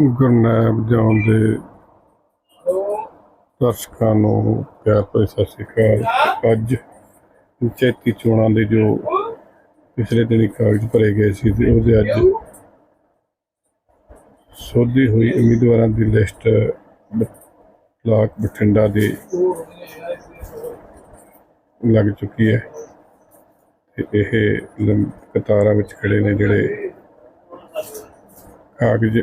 ਗੁਰਨਾਮ ਜਾਣ ਦੇ ਦਰਸ਼ਕਾਂ ਨੂੰ ਪਿਆਰ ਭਰੀ ਸਤਿ ਸ਼੍ਰੀ ਅਕਾਲ। ਅੱਜ ਪੰਚਾਇਤੀ ਚੋਣਾਂ ਦੇ ਜੋ ਪਿਛਲੇ ਦਿਨੀ ਕਾਗਜ਼ ਭਰੇ ਗਏ ਸੀ ਤੇ ਉਹਦੇ ਅੱਜ ਸੋਧੀ ਹੋਈ ਉਮੀਦਵਾਰਾਂ ਦੀ ਲਿਸਟ ਬਲਾਕ ਬਠਿੰਡਾ ਦੇ ਲੱਗ ਚੁੱਕੀ ਹੈ ਤੇ ਇਹ ਲੰਬ ਕਤਾਰਾਂ ਵਿੱਚ ਖੜੇ ਨੇ ਜਿਹੜੇ ਕਾਗਜ਼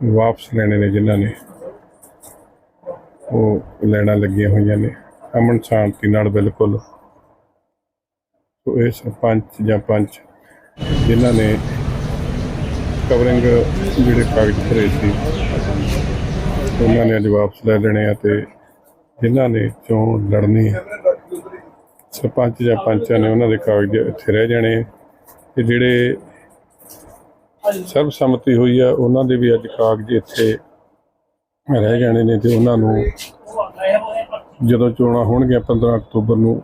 ਵਾਪਸ ਲੈਣੇ ਨੇ ਜਿਨ੍ਹਾਂ ਨੇ। ਉਹ ਲੈਣਾ ਲੱਗੀਆਂ ਹੋਈਆਂ ਨੇ। ਅਮਨ ਸ਼ਾਂਤੀ ਨਾਲ ਬਿਲਕੁਲ। ਸੋ ਇਹ ਸਰਪੰਚ ਜਾਂ ਪੰਚ ਜਿਨ੍ਹਾਂ ਨੇ ਕਵਰਿੰਗ ਜਿਹੜੇ ਕਾਗਜ਼ ਭਰੇ ਸੀ, ਉਹਨਾਂ ਨੇ ਅੱਜ ਵਾਪਸ ਲੈ ਲੈਣੇ ਆ ਤੇ ਜਿਨ੍ਹਾਂ ਨੇ ਚੋਣ ਲੜਨੀ ਸਰਪੰਚ ਜਾਂ ਪੰਚਾਂ ਨੇ ਉਹਨਾਂ ਦੇ ਕਾਗਜ਼ ਇੱਥੇ ਰਹਿ ਜਾਣੇ ਆ। ਤੇ ਜਿਹੜੇ ਸਰਬਸੰਮਤੀ ਹੋਈ ਆ, ਉਹਨਾਂ ਦੇ ਵੀ ਅੱਜ ਕਾਗਜ਼ ਇੱਥੇ ਰਹਿ ਜਾਣੇ ਨੇ ਤੇ ਉਹਨਾਂ ਨੂੰ ਜਦੋਂ ਚੋਣਾਂ ਹੋਣਗੀਆਂ 15 ਅਕਤੂਬਰ ਨੂੰ,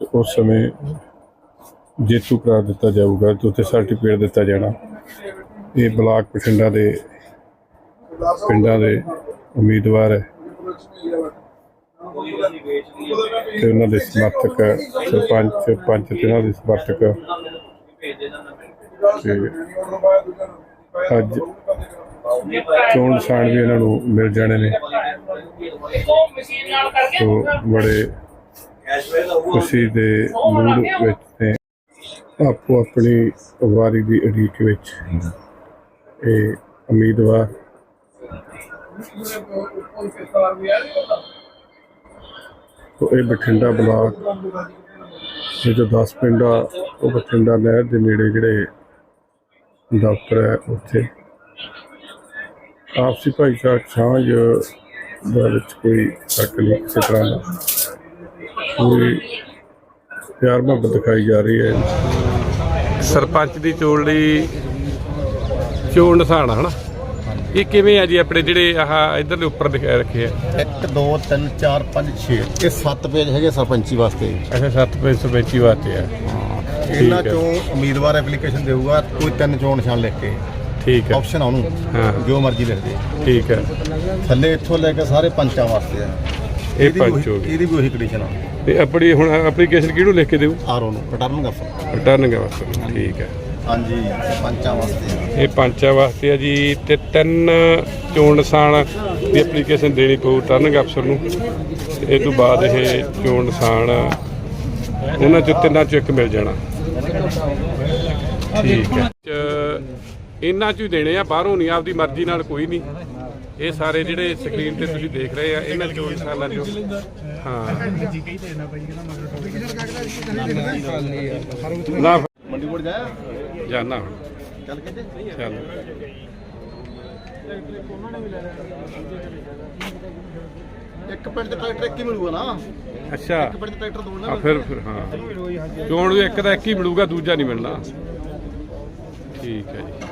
ਤੇ ਉਸ ਸਮੇਂ ਜੇਤੂ ਕਰਾਰ ਦਿੱਤਾ ਜਾਊਗਾ, ਤੇ ਉੱਥੇ ਸਰਟੀਫਿਕੇਟ ਦਿੱਤਾ ਜਾਣਾ। ਇਹ ਬਲਾਕ ਬਠਿੰਡਾ ਦੇ ਪਿੰਡਾਂ ਦੇ ਉਮੀਦਵਾਰ ਹੈ। ਤੇ ਉਹਨਾਂ ਦੇ ਸਮਰਥਕ, ਸਰਪੰਚ, ਪੰਚ ਤੇ ਉਹਨਾਂ ਦੇ ਸਮਰਥਕ ਤੇ ਅੱਜ ਚੋਣ ਨਿਸ਼ਾਨ ਵੀ ਇਹਨਾਂ ਨੂੰ ਮਿਲ ਜਾਣੇ ਨੇ। ਸੋ ਬੜੇ ਖੁਸ਼ੀ ਦੇ ਮੂਡ ਵਿੱਚ ਨੇ। ਆਪੋ ਆਪਣੀ ਵਾਰੀ ਦੀ ਉਡੀਕ ਵਿੱਚ ਇਹ ਉਮੀਦਵਾਰ ਤੋ ਇਹ ਬਠਿੰਡਾ ਬਲਾਕ ਦੇ ਜੋ 10 ਪਿੰਡ ਆ, ਉਹ ਬਠਿੰਡਾ ਨਹਿਰ ਦੇ ਨੇੜੇ ਜਿਹੜੇ ਦਫ਼ਤਰ ਹੈ ਉੱਥੇ। ਆਪਸੀ ਭਾਈਚਾਰਕ ਸਾਂਝ ਦਾ ਵਿੱਚ ਕੋਈ ਸ਼ੱਕ ਨਹੀਂ ਕਿਸੇ ਤਰ੍ਹਾਂ ਦਾ ਪੂਰੀ ਪਿਆਰ ਮੁਹੱਬਤ ਦਿਖਾਈ ਜਾ ਰਹੀ ਹੈ। ਸਰਪੰਚ ਦੀ ਚੋਣ ਲਈ ਚੋਣ ਨਿਸ਼ਾਨ ਹਨਾ? ਇਹ ਕਿਵੇਂ ਆ ਜੀ ਆਪਣੇ ਜਿਹੜੇ ਆਹ ਇਧਰਲੇ ਉੱਪਰ ਦਿਖਾ ਰੱਖੇ ਆ? 1 2 3 4 5 6 ਇਹ 7 ਪੇਜ ਹੈਗੇ ਸਰਪੰਚੀ ਵਾਸਤੇ। ਅੱਛਾ 7 ਪੈਸੇ ਸਰਪੰਚੀ ਵਾਸਤੇ ਆ। ਇਹਨਾਂ। ਚੋਂ ਉਮੀਦਵਾਰ ਐਪਲੀਕੇਸ਼ਨ ਦੇਊਗਾ ਕੋਈ ਤਿੰਨ ਚੋਣ ਨਿਸ਼ਾਨ ਲਿਖ ਕੇ। ਠੀਕ ਹੈ ਆਪਸ਼ਨ ਆ ਉਹਨੂੰ। ਜੋ ਮਰਜ਼ੀ ਲਿਖ ਦੇ। ਠੀਕ ਹੈ ਥੱਲੇ ਇੱਥੋਂ ਲੈ ਕੇ ਸਾਰੇ ਪੰਚਾਂ ਵਾਸਤੇ ਆ। ਇਹ ਇਹਦੀ ਵੀ ਪੰਚ ਹੋ ਉਹੀ- ਗਈ। ਇਹਦੀ ਵੀ ਉਹੀ ਕੰਡੀਸ਼ਨ ਆ। ਤੇ ਆਪਣੀ ਹੁਣ ਐਪਲੀਕੇਸ਼ਨ ਕਿਹਨੂੰ ਲਿਖ ਕੇ ਦੇਊ? ਆਰਓ ਨੂੰ ਰਿਟਰਨ ਕਰ ਰਿਟਰਨ ਵਾਸਤੇ। ਠੀਕ ਹੈ ਹਾਂਜੀ ਪੰਚਾਂ ਵਾਸਤੇ ਆ। ਇਹ ਪੰਚਾਂ ਵਾਸਤੇ ਆ ਜੀ ਤੇ ਤਿੰਨ ਚੋਣ ਨਿਸ਼ਾਨ ਦੀ ਐਪਲੀਕੇਸ਼ਨ ਦੇਣੀ ਪਊ ਰਿਟਰਨਿੰਗ ਅਫਸਰ ਨੂੰ। ਤੇ ਇਹ ਤੋਂ ਬਾਅਦ ਇਹ ਚੋਣ ਨਿਸ਼ਾਨ ਉਹਨਾਂ ਚੋਂ ਤਿੰਨਾਂ ਚੋਂ ਇੱਕ ਮਿਲ ਜਾਣਾ। ਠੀਕ ਹੈ। ਚ- ਇਹਨਾਂ ਚੋਂ ਹੀ ਦੇਣੇ ਆ ਬਾਹਰੋਂ ਨਹੀਂ ਆਪਦੀ ਮਰਜ਼ੀ ਨਾਲ ਕੋਈ ਨਹੀਂ। ਇਹ ਸਾਰੇ ਜਿਹੜੇ ਸਕਰੀਨ ਤੇ ਤੁਸੀਂ ਦੇਖ ਰਹੇ ਆ ਇਹਨਾਂ ਚੋਣ ਨਿਸ਼ਾਨਾਂ ਚੋਂ। ਹਾਂ। ਨਾ ਮੰਡੀ ਬੋਰਡ ਜਾਇਆ? ਜਾਨਾ ਹੁਣ। ਚੱਲ ਕੇ ਚੱਲ। ਇੱਕ ਪਿੰਡ ਦੇ ਟਰੈਕਟਰ ਇੱਕ ਹੀ ਮਿਲੂਗਾ ਨਾ? ਅੱਛਾ। ਇੱਕ ਪਿੰਡ ਦੇ ਟਰੈਕਟਰ ਦੋ ਆ ਨਾ ਫਿਰ ਫਿਰ ਹਾਂ। ਚੋਣ ਨੂੰ ਇੱਕ ਦਾ ਇੱਕ ਹੀ ਮਿਲੂਗਾ ਦੂਜਾ ਨਹੀਂ ਮਿਲਣਾ। ਠੀਕ ਹੈ ਜੀ।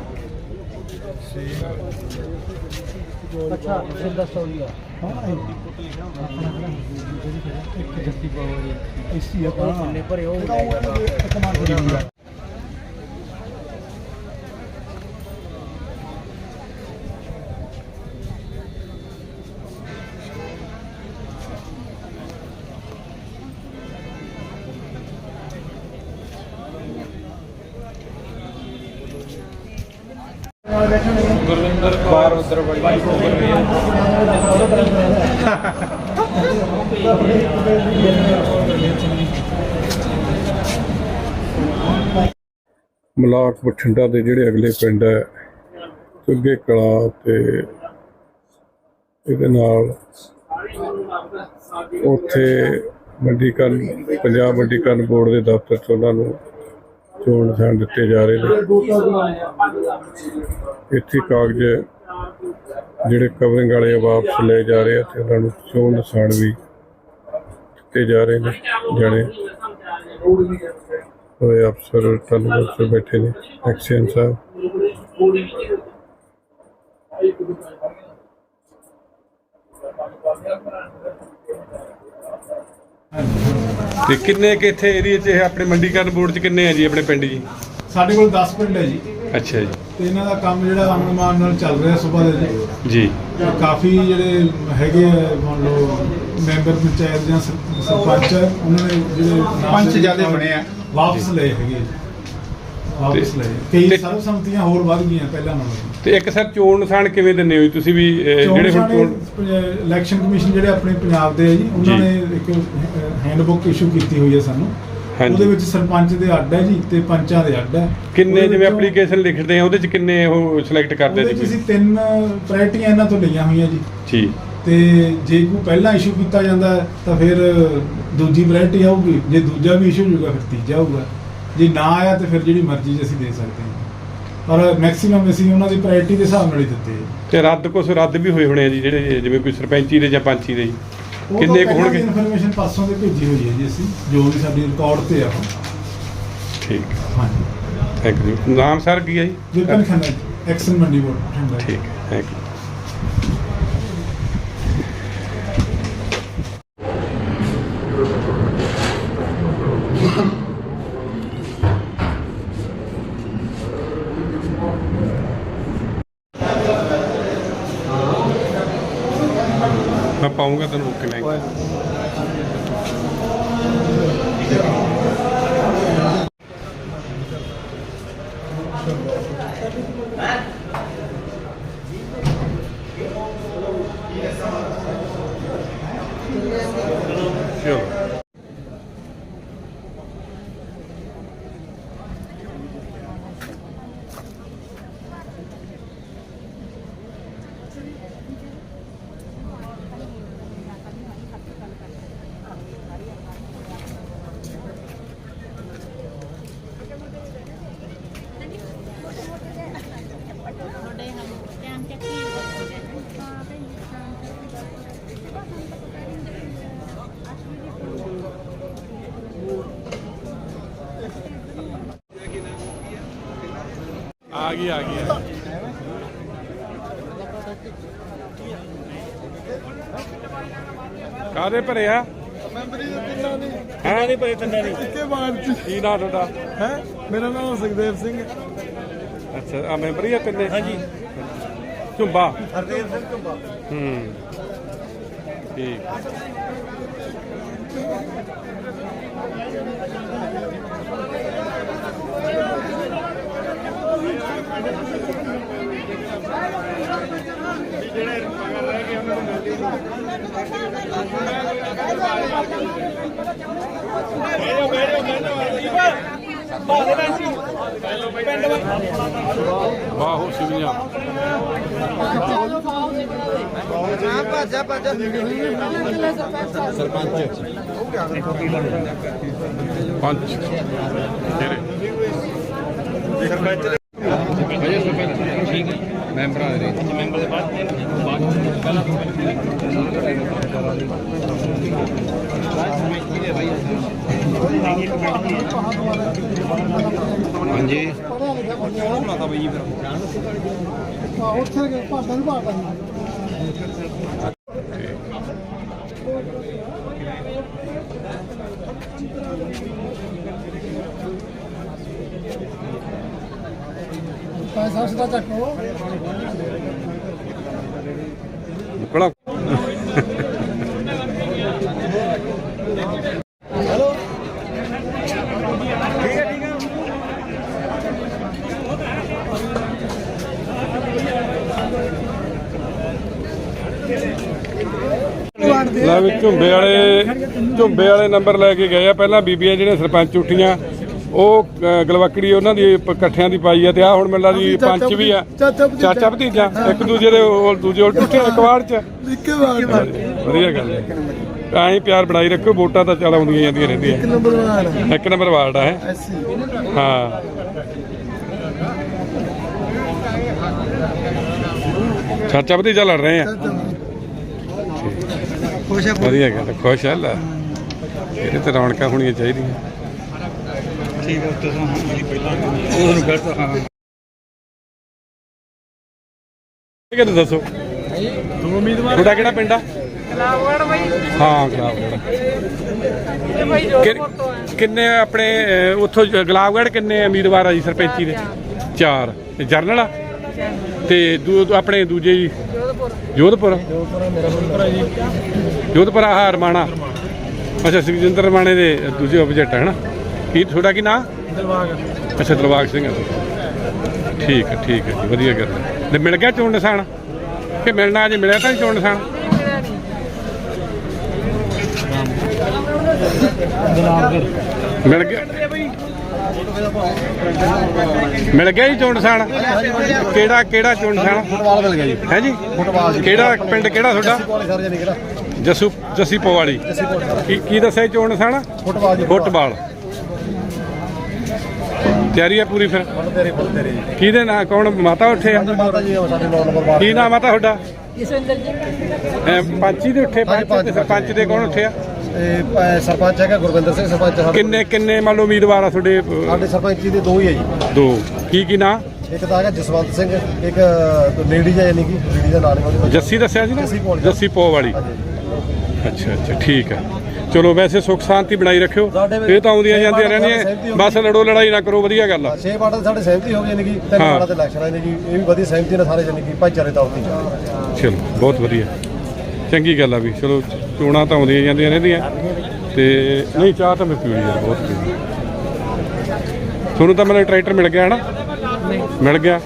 ਅੱਛਾ ਸੌਰੀ ਆ ਹਾਂ ਇੱਕ ਜੱਤੀ ਪਾਵਰ ਐਸੀ ਆ। ਪਰ ਬੰਨੇ ਭਰੇ ਉਹ ਕਰੀ ਮਲਾਕ ਬਠਿੰਡਾ ਦੇ ਜਿਹੜੇ ਅਗਲੇ ਪਿੰਡ ਹੈ ਚੁੱਗੇ ਕਲਾ ਤੇ ਇਹਦੇ ਨਾਲ ਉੱਥੇ ਮੰਡੀਕਰਨ ਪੰਜਾਬ ਮੰਡੀਕਰਨ ਬੋਰਡ ਦੇ ਦਫ਼ਤਰ 'ਚ ਉਹਨਾਂ ਨੂੰ ਚੋਣ ਨਿਸ਼ਾਨ ਦਿੱਤੇ ਜਾ ਰਹੇ ਨੇ। ਇੱਥੇ ਕਾਗਜ਼ ਜਿਹੜੇ ਕਵਰਿੰਗ ਵਾਲੇ ਆ, ਵਾਪਸ ਲੈ ਜਾ ਰਹੇ ਆ ਤੇ ਉਹਨਾਂ ਨੂੰ ਚੋਣ ਨਿਸ਼ਾਨ ਵੀ ਦਿੱਤੇ ਜਾ ਰਹੇ ਨੇ, ਜਿਹੜੇ ਹੋਏ ਅਫਸਰ ਤੁਹਾਨੂੰ ਅਫਸਰ ਬੈਠੇ ਨੇ ਐਕਸ਼ਨ ਸਾਹਿਬ। ਤੇ ਕਿੰਨੇ ਕਿ ਇੱਥੇ ਏਰੀਆ 'ਚ ਇਹ ਆਪਣੇ ਮੰਡੀਕਰਨ ਬੋਰਡ 'ਚ ਕਿੰਨੇ ਆ ਜੀ ਆਪਣੇ ਪਿੰਡ ਜੀ? ਸਾਡੇ ਕੋਲ 10 ਪਿੰਡ ਹੈ ਜੀ। ਅੱਛਾ ਜੀ। ਤੇ ਇਹਨਾਂ ਦਾ ਕੰਮ ਜਿਹੜਾ ਅਮਨਮਾਨ ਨਾਲ ਚੱਲ ਰਿਹਾ ਸਵੇਰ ਦੇ ਜੀ। ਜੀ। ਤੇ ਕਾਫੀ ਜਿਹੜੇ ਹੈਗੇ ਆ ਮੰਨ ਲਓ ਮੈਂਬਰ ਪੰਚਾਇਤ ਜਾਂ ਸਰ- ਸਰਪੰਚ ਆ, ਉਹਨਾਂ ਨੇ ਜਿਹੜੇ ਨਾਮ ਪੰਚ ਜ਼ਿਆਦੇ ਬਣੇ ਆ। ਵਾਪਸ ਲਏ ਹੈਗੇ ਵਾਪਸ ਤੇ- ਲਏ ਕਈ ਤੇ- ਸਰਬਸੰਮਤੀਆਂ ਹੋਰ ਵੱਧ ਗਈਆਂ ਪਹਿਲਾਂ ਨਾਲੋਂ। ਤੇ ਇੱਕ ਸਰ ਚੋਣ ਨਿਸ਼ਾਨ ਕਿਵੇਂ ਦਿੰਦੇ ਹੋ ਤੁਸੀਂ ਵੀ ਅਹ, ਜਿਹੜੇ ਹੁਣ ਚੋਣ ਇਲੈਕਸ਼ਨ ਕਮਿਸ਼ਨ ਜਿਹੜੇ ਆਪਣੇ ਪੰਜਾਬ ਦੇ ਆ ਜੀ ਉਹਨਾਂ ਜੀ। ਨੇ ਇੱਕ ਹੈਂਡਬੁੱਕ ਇਸ਼ੂ ਕੀਤੀ ਹੋਈ ਹੈ ਸਾਨੂੰ। ਹਾਂਜੀ। ਉਹਦੇ ਵਿੱਚ ਸਰਪੰਚ ਦੇ ਅੱਡ ਹੈ ਜੀ ਤੇ ਪੰਚਾਂ ਦੇ ਅੱਡ ਹੈ। ਕਿੰਨੇ ਉਹਦੇ ਜਿਵੇਂ ਵਿੱਚੋਂ- ਐਪਲੀਕੇਸ਼ਨ ਲਿਖਦੇ ਆ ਉਹਦੇ ਚ ਕਿੰਨੇ ਉਹ ਸਿਲੈਕਟ ਕਰਦੇ ਉਹਦੇ ਜੀ? ਅਸੀਂ ਤਿੰਨ ਪ੍ਰਾਇਰਟੀਆਂ ਇਹਨਾਂ ਤੋਂ ਲਈਆਂ ਹੋਈਆਂ ਜੀ। ਜੀ। ਤੇ ਜੇ ਕੋਈ ਪਹਿਲਾਂ ਇਸ਼ੂ ਕੀਤਾ ਜਾਂਦਾ ਹੈ, ਤਾਂ ਫਿਰ ਦੂਜੀ ਪ੍ਰਾਇਰਟੀ ਆਊਗੀ ਜੇ ਦੂਜਾ ਵੀ ਇਸ਼ੂ ਹੋਊਗਾ ਫਿਰ ਤੀਜਾ ਹੋਊਗਾ। ਜੇ ਨਾ ਆਇਆ ਤਾਂ ਫਿਰ ਜਿਹੜੀ ਮਰਜ਼ੀ 'ਚ ਅਸੀਂ ਦੇ ਸਕਦੇ ਹਾਂ। ਪਰ ਮੈਕਸਿਮਮ ਅਸੀਂ ਉਹਨਾਂ ਦੀ ਪ੍ਰਾਇਰਟੀ ਦੇ ਹਿਸਾਬ ਨਾਲ ਹੀ ਦਿੱਤੇ ਤੇ ਰੱਦ ਕੁਛ ਰੱਦ ਵੀ ਹੋਏ ਹੋਣੇ ਆ ਜੀ ਜਿਹੜੇ ਜਿਵੇਂ ਕੋਈ ਸਰਪੰਚੀ ਦੇ ਜਾਂ ਪੰਚੀ ਦੇ ਜੀ। ਕਿੰਨੇ ਕੁ ਹੋਣਗੇ? ਇਨਫੋਰਮੇਸ਼ਨ ਪਾਸੋਂ ਦੇ ਭੇਜੀ ਹੋਈ ਹੈ ਜੀ ਅਸੀਂ ਜੋ ਵੀ ਸਾਡੀ ਰਿਕਾਰਡ ਤੇ ਆ। ਠੀਕ। ਹਾਂਜੀ। ਥੈਂਕ ਯੂ ਨਾਮ ਸਰ ਕੀ ਹੈ ਜੀ? ਵਿਪਨ ਖੰਨਾ ਐਕਸ਼ਨ ਮੰਡੀ ਬੋਰਡ ਠੰਡਾ ਠੀਕ ਥੈਂਕ ਯੂ ਮੈਂ ਪਾਉਂਗਾ ਤੈਨੂੰ ਰੁਕ ਕੇ ਲੈ ਚਲੋ ਤੁਹਾਡੇ ਹਮ ਧਿਆਨ ਚੱਕੀ ਆ ਗਈ ਆ ਗਈ। ਆ ਗਈ। ਕਾਹਦੇ ਭਰੇ ਆ? ਨਹੀਂ ਪਏ ਤੰਨਾ ਨਹੀਂ ਇੱਕੇ ਬਾਅਦ ਕੀ ਨਾਂ ਤੁਹਾਡਾ? ਹੈ? ਮੇਰਾ ਨਾਮ ਸੁਖਦੇਵ ਸਿੰਘ ਅੱਛਾ ਆ ਮੈਂਬਰ ਹੀ ਆ ਤਿੰਨੇ? ਹਾਂਜੀ। ਝੁੰਬਾ? ਹਰਦੇਵ ਸਿੰਘ ਝੁੰਬਾ। ਹੂੰ। ਠੀਕ। ਬਾਹੋ ਸਿਵੀਆਂ ਮੈਂਬਰਾਂ ਦੇ ਰੇਂਜ ਮੈਂਬਰ ਦੇ ਬਾਅਦ ਪਹਿਲਾਂ ਹਾਂਜੀ ਬਣਾਤਾ ਬਈ ਜੀ ਫਿਰ ਉੱਥੇ ਗਏ ਭਾਂਡਾ ਨਹੀਂ ਭਾਂਡਾ Thank you. ਪੰਜ ਜਿਹੜੇ ਨਿਕਲਾ। ਲੈ ਵੀ ਝੁੰਬੇ ਵਾਲੇ ਝੁੰਬੇ ਵਾਲੇ ਨੰਬਰ ਲੈ ਕੇ ਗਏ ਆ। ਪਹਿਲਾਂ ਬੀਬੀਆਂ ਜਿਹੜੇ ਸਰਪੰਚ ਉੱਠੀਆਂ ਉਹ ਅ, ਗਲਵਕੜੀ ਉਹਨਾਂ ਦੀ ਪ- ਇਕੱਠਿਆਂ ਦੀ ਪਾਈ ਆ ਤੇ ਆ ਹੁਣ ਮੈਨੂੰ ਲੱਗਦੀ ਪੰਚ ਵੀ ਆ। ਚਾਚਾ ਭਤੀਜਾ ਇੱਕ ਦੂਜੇ ਦੇ ਉਹ ਦੂਜੇ ਉਲਟ ਉੱਠੇ ਵਾਰ ਚ। ਵਧੀਆ ਗੱਲ ਹੈ। ਤਾਂ ਹੀ ਪਿਆਰ ਬਣਾਈ ਰੱਖੋ ਵੋਟਾਂ ਤਾਂ ਚੱਲ ਆਉਂਦੀਆਂ ਜਾਂਦੀਆਂ ਰਹਿੰਦੀਆਂ। ਇੱਕ ਨੰਬਰ ਵਾਰਡ ਇੱਕ ਨੰਬਰ ਵਾਰਡ ਆ ਹੈ। ਹਾਂ। ਚਾਚਾ ਭਤੀਜਾ ਲੜ ਰਹੇ ਆ। ਵਧੀਆ ਗੱਲ ਹੈ, ਖੁਸ਼ ਹੈ ਲੈ। ਇਹਦੇ ਤੇ ਰੌਣਕਾਂ ਹੋਣੀਆਂ ਚਾਹੀਦੀਆਂ। ਠੀਕ ਹੈ ਉੱਤੇ ਤੋਂ ਮੇਰੀ ਪਹਿਲਾਂ ਉਹਨੂੰ ਗਲਤ ਹਾਂ। ਇਹ ਕਿਹਨੂੰ ਦੱਸੋ। ਦੋ ਉਮੀਦਵਾਰ ਤੁਹਾਡਾ ਕਿਹੜਾ ਪਿੰਡ ਆ? ਗਲਾਵੜ ਬਾਈ। ਹਾਂ ਬਾਈ ਜੋਧਪੁਰ ਤੋਂ ਆ। ਕਿੰਨੇ ਆਪਣੇ ਅਹ, ਉੱਥੋਂ ਜ- ਗੁਲਾਬਗੜ੍ਹ ਕਿੰਨੇ ਉਮੀਦਵਾਰ ਆ ਜੀ ਸਰਪੰਚੀ ਦੇ? ਚਾਰ ਤੇ ਜਰਨਲ ਆ? ਤੇ ਦੂ ਆਪਣੇ ਦੂਜੇ ਜੀ? ਜੋਧਪੁਰ। ਜੋਧਪੁਰ? ਆਹ ਰਮਾਣਾ। ਅੱਛਾ ਸੁਖਜਿੰਦਰ ਰਮਾਣੇ ਦੇ ਦੂਜੇ ਆਬਜੈਕਟ ਹੈ ਨਾ? ਕੀ ਤੁਹਾਡਾ ਕੀ ਨਾਂ? ਦਰਬਾਗ ਅੱਛਾ ਦਰਬਾਗ ਸਿੰਘ। ਠੀਕ ਹੈ ਠੀਕ ਹੈ ਜੀ ਵਧੀਆ ਗੱਲ ਹੈ। ਤੇ ਮਿਲ ਗਿਆ ਚੋਣ ਨਿਸ਼ਾਨ? ਕਿ ਮਿਲਣਾ ਅਜੇ ਮਿਲਿਆ ਤਾਂ ਨਹੀਂ ਚੋਣ ਨਿਸ਼ਾਨ? ਮਿਲ ਗਿਆ। ਮਿਲ ਗਿਆ ਜੀ ਚੋਣ ਨਿਸ਼ਾਨ? ਕਿਹੜਾ ਕਿਹੜਾ ਚੋਣ ਨਿਸ਼ਾਨ? ਫੁੱਟਬਾਲ ਮਿਲ ਗਿਆ ਜੀ। ਹੈ ਜੀ? ਫੁੱਟਬਾਲ ਜੀ। ਕਿਹੜਾ ਪਿੰਡ ਕਿਹੜਾ ਤੁਹਾਡਾ? ਜੱਸੂ ਜੱਸੀ ਪਵਾਲੀ। ਕੀ ਕੀ ਦੱਸਿਆ ਜੀ ਚੋਣ ਨਿਸ਼ਾਨ? ਫੁੱਟਬਾਲ ਜੀ ਫੁੱਟਬਾਲ। ਤਿਆਰੀ ਹੈ ਪੂਰੀ ਫਿਰ? ਫੁੱਟ ਤੇਰੇ ਫੁੱਟ ਤੇਰੇ। ਜੀ ਕਿਹਦੇ ਨਾਂ ਕੌਣ ਮਾਤਾ ਉੱਠੇ ਆ? ਮਾਤਾ ਜੀ ਸਾਡੇ 9 ਨੰਬਰ ਵਾਰਡ ਕੀ ਨਾਮ ਆ ਤੁਹਾਡਾ? ਜਸਵਿੰਦਰ ਜੀ। ਅਹ ਪੰਚੀ ਦੇ ਉੱਠੇ ਪੰਚ ਤੇ ਸਰਪੰਚ ਦੇ ਕੌਣ ਉੱਠੇ ਆ? ਤੇ ਸਰਪੰਚ ਹੈਗਾ ਗੁਰਵਿੰਦਰ ਸਿੰਘ ਸਰਪੰਚ ਸਾਡੇ ਕਿੰਨੇ ਕਿੰਨੇ ਮੰਨ ਲਓ ਉਮੀਦਵਾਰ ਆ ਤੁਹਾਡੇ ਅਹ, ਸਾਡੇ ਸਰਪੰਚ ਜੀ ਦੇ ਦੋ ਹੀ ਹੈ ਜੀ। ਦੋ। ਕੀ ਕੀ ਨਾਂ? ਇੱਕ ਤਾਂ ਹੈਗਾ ਜਸਵੰਤ ਸਿੰਘ ਇੱਕ ਲੇਡੀ ਹੈ ਯਾਨੀ ਕਿ ਲੇਡੀ ਦਾ ਨਾਮ ਹੈ ਜੱਸੀ ਦੱਸਿਆ ਸੀ ਨਾ। ਜੱਸੀ ਪੋ ਵਾਲੀ। ਅੱਛਾ ਅੱਛਾ ਠੀਕ ਹੈ ਚਲੋ ਵੈਸੇ ਸੁੱਖ ਸ਼ਾਂਤੀ ਬਣਾਈ ਰੱਖਿਓ। ਇਹ ਤਾਂ ਆਉਂਦੀਆਂ ਜਾਂਦੀਆਂ ਰਹਿੰਦੀਆਂ ਬਸ ਲੜੋ ਲੜਾਈ ਨਾ ਕਰੋ ਵਧੀਆ ਗੱਲ ਆ। ਛੇ ਵਾਰਡ ਦੇ ਸਾਡੇ ਸਹਿਮਤੀ ਹੋ ਗਈ ਯਾਨੀ ਕਿ ਤਿੰਨ। ਵਾਰਡਾਂ ਤੇ ਇਲੈਕਸ਼ਨ ਆਏ ਨੇ ਜੀ। ਇਹ ਵੀ ਵਧੀਆ ਸਹਿਮਤੀ ਨਾਲ ਸਾਰੇ ਯਾਨੀ ਕਿ ਭਾਈਚਾਰੇ ਤੌਰ ਤੇ ਚਲੋ ਬਹੁਤ ਵਧੀਆ। ਚੰਗੀ ਗੱਲ ਆ ਵੀ ਚਲੋ ਚੋਣਾਂ ਤਾਂ ਆਉਂਦੀਆਂ ਜਾਂਦੀਆਂ ਰਹਿੰਦੀਆਂ। ਤੇ ਨਹੀਂ ਚਾਹ ਤਾਂ ਮੈਂ ਪੀਣੀ ਯਾਰ ਬਹੁਤ ਪੀਣੀ ਤੁਹਾਨੂੰ ਤਾਂ ਮੈਨੂੰ ਟਰੈਕਟਰ ਮਿਲ ਗਿਆ ਹੈ ਨਾ ਮਿਲ ਗਿਆ।